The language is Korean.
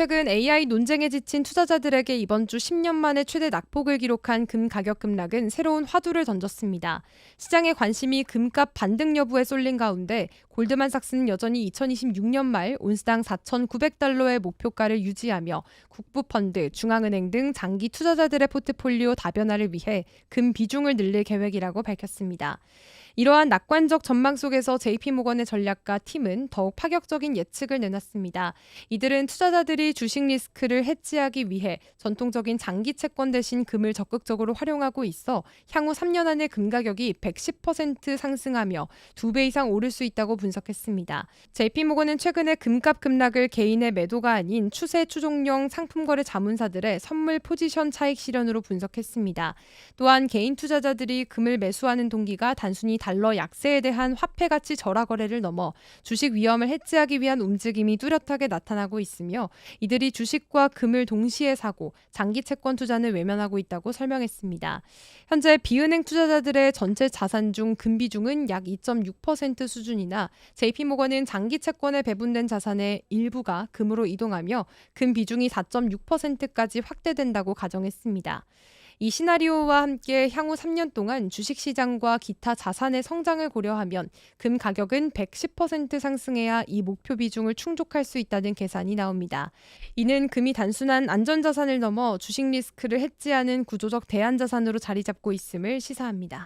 최근 AI 논쟁에 지친 투자자들에게 이번 주 10년 만에 최대 낙폭을 기록한 금 가격 급락은 새로운 화두를 던졌습니다. 시장의 관심이 금값 반등 여부에 쏠린 가운데 골드만삭스는 여전히 2026년 말 온스당 4,900달러의 목표가를 유지하며 국부 펀드, 중앙은행 등 장기 투자자들의 포트폴리오 다변화를 위해 금 비중을 늘릴 계획이라고 밝혔습니다. 이러한 낙관적 전망 속에서 JP모건의 전략가 팀은 더욱 파격적인 예측을 내놨습니다. 이들은 투자자들이 주식 리스크를 해지하기 위해 전통적인 장기 채권 대신 금을 적극적으로 활용하고 있어 향후 3년 안에 금 가격이 110% 상승하며 2배 이상 오를 수 있다고 분석했습니다. JP모건은 최근에 금값 급락을 개인의 매도가 아닌 추세 추종용 상품 거래 자문사들의 선물 포지션 차익 실현으로 분석했습니다. 또한 개인 투자자들이 금을 매수하는 동기가 단순히 달러 약세에 대한 화폐 가치 절하 거래를 넘어 주식 위험을 해지하기 위한 움직임이 뚜렷하게 나타나고 있으며 이들이 주식과 금을 동시에 사고 장기 채권 투자는 외면하고 있다고 설명했습니다. 현재 비은행 투자자들의 전체 자산 중 금 비중은 약 2.6% 수준이나 JP모건은 장기 채권에 배분된 자산의 일부가 금으로 이동하며 금 비중이 4.6%까지 확대된다고 가정했습니다. 이 시나리오와 함께 향후 3년 동안 주식시장과 기타 자산의 성장을 고려하면 금 가격은 110% 상승해야 이 목표 비중을 충족할 수 있다는 계산이 나옵니다. 이는 금이 단순한 안전자산을 넘어 주식 리스크를 해지하는 구조적 대안자산으로 자리 잡고 있음을 시사합니다.